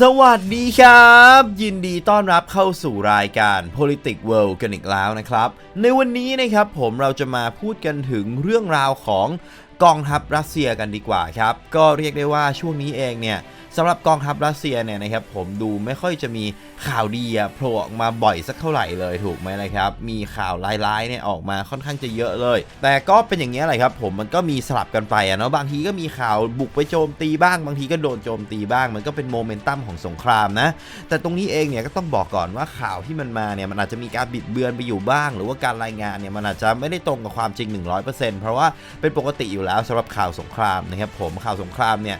สวัสดีครับ ยินดีต้อนรับเข้าสู่รายการ Politics World กันอีกแล้วนะครับ ในวันนี้นะครับผมเราจะมาพูดกันถึงเรื่องราวของกองทัพรัสเซียกันดีกว่าครับ ก็เรียกได้ว่าช่วงนี้เองเนี่ย สำหรับกองทัพรัสเซียเนี่ยนะครับผมดูไม่ค่อยจะมีข่าวดีอะโผล่ออกมาบ่อยสักเท่าไหร่เลยถูกไหมนะครับ มีข่าวร้ายๆเนี่ยออกมาค่อนข้างจะเยอะเลย แต่ก็เป็นอย่างนี้ยแหละครับผมมันก็มีสลับกันไปอะเนาะบางทีก็มีข่าวบุกไปโจมตีบ้าง บางทีก็โดนโจมตีบ้าง มันก็เป็นโมเมนตัมของสงครามนะแต่ตรงนี้เองเนี่ยก็ต้องบอกก่อนว่าข่าวที่มันมาเนี่ยมันอาจจะมีการบิดเบือนไปอยู่บ้าง หรือว่าการรายงานเนี่ยมันอาจจะไม่ได้ตรงกับความจริง 100%เพราะว่าเป็นปกติอยู่แล้วสำหรับข่าวสงครามนะครับผมข่าวสงครามเนี่ย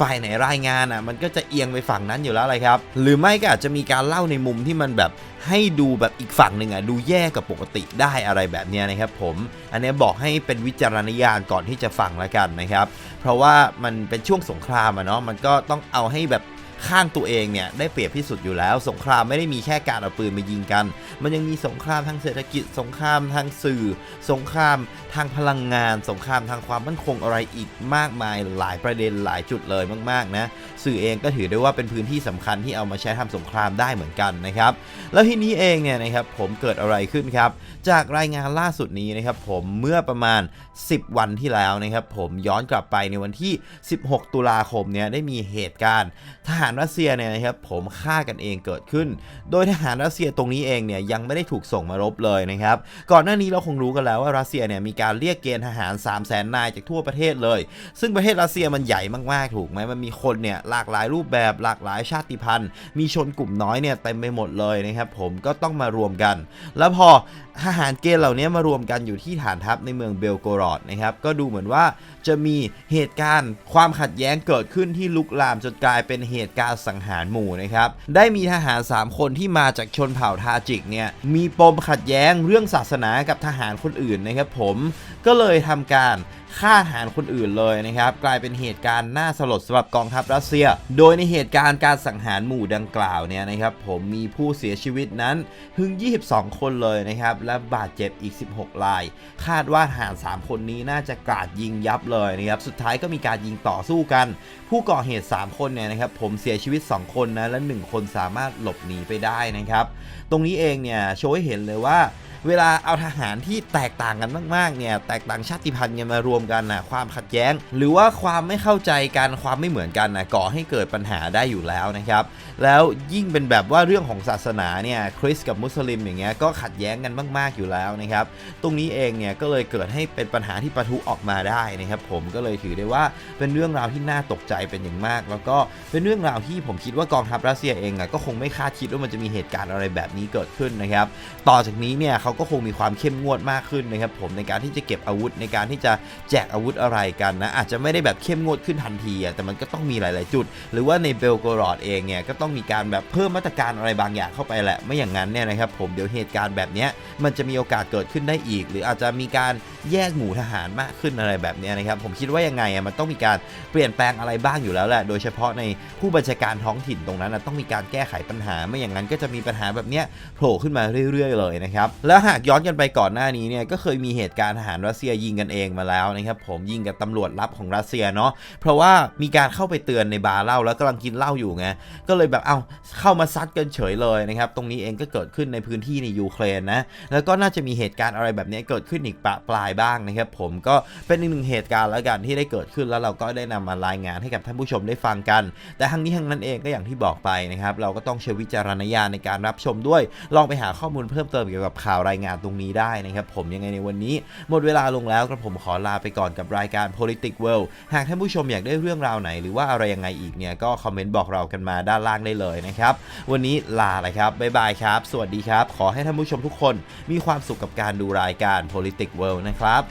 ฝ่ายไหนรายงานอะมันก็จะเอียงไปฝั่งนั้นอยู่แล้วเลยครับ หรือไม่ก็อาจจะมีการเล่าในมุมที่มันแบบให้ดูแบบอีกฝั่งหนึ่งอะดูแย่กับปกติได้อะไรแบบเนี้ยนะครับผมอันนี้บอกให้เป็นวิจารณญาณก่อนที่จะฟังแล้วกันนะครับ เพราะว่ามันเป็นช่วงสงครามอะเนาะมันก็ต้องเอาให้แบบ ข้างตัวเองเนี่ยได้เปรียบที่สุดอยู่แล้ว สงครามไม่ได้มีแค่การเอาปืนมายิงกัน มันยังมีสงครามทางเศรษฐกิจ สงครามทางสื่อ สงครามทางพลังงาน สงครามทางความมั่นคงอะไรอีกมากมายหลายประเด็นหลายจุดเลยมากๆนะสื่อเองก็ถือได้ว่าเป็นพื้นที่สำคัญที่เอามาใช้ทำสงครามได้เหมือนกันนะครับแล้วทีนี้เองเนี่ยนะครับผมเกิดอะไรขึ้นครับจากรายงานล่าสุดนี้นะครับผมเมื่อประมาณ 10 วันที่แล้วนะครับผมย้อนกลับไปในวันที่ 16 ตุลาคมเนี่ยได้มีเหตุการณ์ทหารรัสเซียเนี่ยนะครับผมฆ่ากันเองเกิดขึ้น โดยทหารรัสเซียตรงนี้เองเนี่ยยังไม่ได้ถูกส่งมารบเลยนะครับก่อนหน้านี้เราคงรู้กันแล้วว่ารัสเซียเนี่ยมีการเรียกเกณฑ์ทหาร 3 0 0แสนนายจากทั่วประเทศเลย ซึ่งประเทศรัสเซียมันใหญ่มากๆถูกไหมมันมีคนเนี่ยหลากหลายรูปแบบหลากหลายชาติพันธุ์ มีชนกลุ่มน้อยเนี่ยเต็มไปหมดเลยนะครับผมก็ต้องมารวมกัน แล้วพอทหารเกณฑ์เหล่านี้มารวมกันอยู่ที่ฐานทัพในเมืองเบลโกรอดนะครับก็ดูเหมือนว่าจะมีเหตุการณ์ความขัดแย้งเกิดขึ้นที่ลุกลามจนกลายเป็นเหตุการสังหารหมู่นะครับ ได้มีทหาร 3 คนที่มาจากชนเผ่าทาจิกเนี่ยมีปมขัดแย้งเรื่องศาสนากับทหารคนอื่นนะครับผมก็เลยทำการ ฆ่าทหารคนอื่นเลยนะครับ กลายเป็นเหตุการณ์น่าสลดสำหรับกองทัพรัสเซีย โดยในเหตุการณ์การสังหารหมู่ดังกล่าวเนี่ยนะครับผมมีผู้เสียชีวิตนั้นถึง 22 คนเลยนะครับและบาดเจ็บอีก 16 ราย คาดว่าทหาร 3 คนนี้น่าจะกราดยิงยับเลยนะครับสุดท้ายก็มีการยิงต่อสู้กัน ผู้ก่อเหตุ 3 คนเนี่ยนะครับผมเสียชีวิต 2 คนนะและ 1 คนสามารถหลบหนีไปได้นะครับ ตรงนี้เองเนี่ยโชว์ให้เห็นเลยว่า เวลาเอาทหารที่แตกต่างกันมากๆเนี่ยแตกต่างชาติพันธุ์กันมารวมกันนะความขัดแย้ง หรือว่าความไม่เข้าใจกันความไม่เหมือนกันนะก่อให้เกิดปัญหาได้อยู่แล้วนะครับแล้วยิ่งเป็นแบบว่าเรื่องของศาสนาเนี่ยคริสต์กับมุสลิมอย่างเงี้ยก็ขัดแย้งกันมาก ๆอยู่แล้วนะครับตรงนี้เองเนี่ยก็เลยเกิดให้เป็นปัญหาที่ปะทุออกมาได้นะครับผมก็เลยถือได้ว่าเป็นเรื่องราวที่น่าตกใจเป็นอย่างมาก แล้วก็เป็นเรื่องราวที่ผมคิดว่ากองทัพรัสเซียเองอะก็คงไม่คาดคิดว่ามันจะมีเหตุการณ์อะไรแบบนี้เกิดขึ้นนะครับต่อจากนี้เนี่ยเขาก็คงมีความเข้มงวดมากขึ้นนะครับผมในการที่จะเก็บอาวุธในการที่จะแจกอาวุธอะไรกันนะอาจจะไม่ได้แบบเข้มงวดขึ้นทันทีอะแต่มันก็ต้องมีหลาย ๆ จุด หรือว่าในเบลโกรอดเองเนี่ยก็ต้องมีการแบบเพิ่มมาตรการอะไรบางอย่างเข้าไปแหละไม่อย่างนั้นเนี่ยนะครับผมเดี๋ยวเหตุการณ์แบบเนี้ยมันจะมีโอกาสเกิดขึ้นได้อีก หรืออาจจะมีการ แยกหมู่ทหารมากขึ้นอะไรแบบนี้นะครับ ผมคิดว่ายังไงมันต้องมีการเปลี่ยนแปลงอะไรบ้างอยู่แล้วแหละ โดยเฉพาะในผู้บัญชาการท้องถิ่นตรงนั้นต้องมีการแก้ไขปัญหา ไม่อย่างนั้นก็จะมีปัญหาแบบนี้โผล่ขึ้นมาเรื่อย ๆ เลยนะครับ แล้วหากย้อนกันไปก่อนหน้านี้เนี่ยก็เคยมีเหตุการณ์ทหารรัสเซียยิงกันเองมาแล้วนะครับผมยิงกับตำรวจลับของรัสเซียเนาะเพราะว่ามีการเข้าไปเตือนในบาร์เหล้าแล้วกำลังกินเหล้าอยู่ไงก็เลยแบบเอ้าเข้ามาซัดกันเฉยเลยนะครับตรงนี้เองก็เกิดขึ้นในพื้นที่ในยูเครนนะแล้วก็น่าจะมีเหตุการณ์อะไรแบบนี้เกิดขึ้นอีกปะปลายบ้างนะครับผมก็เป็นอีกหนึ่งเหตุการณ์แล้วกันที่ได้เกิดขึ้นแล้วเราก็ได้นำมารายงานให้กับท่านผู้ชมได้ฟังกัน แต่ทั้งนี้ทั้งนั้นเองก็อย่างที่บอกไปนะครับเราก็ต้องใช้วิจารณญาณในการรับชมด้วย ลองไปหาข้อมูลเพิ่มเติมเกี่ยวกับข่าวรายงานตรงนี้ได้นะครับผมยังไงในวันนี้หมดเวลาลงแล้วกระผมขอลาไปก่อนกับรายการ Politics World หากท่านผู้ชมอยากได้เรื่องราวไหน หรือว่าอะไรยังไงอีกเนี่ยก็คอมเมนต์บอกเรากันมาด้านล่างได้เลยนะครับวันนี้ลาเลยครับบ๊ายบายครับ สวัสดีครับ ขอให้ท่านผู้ชมทุกคนมีความสุขกับการดูรายการ Politics World นะครับ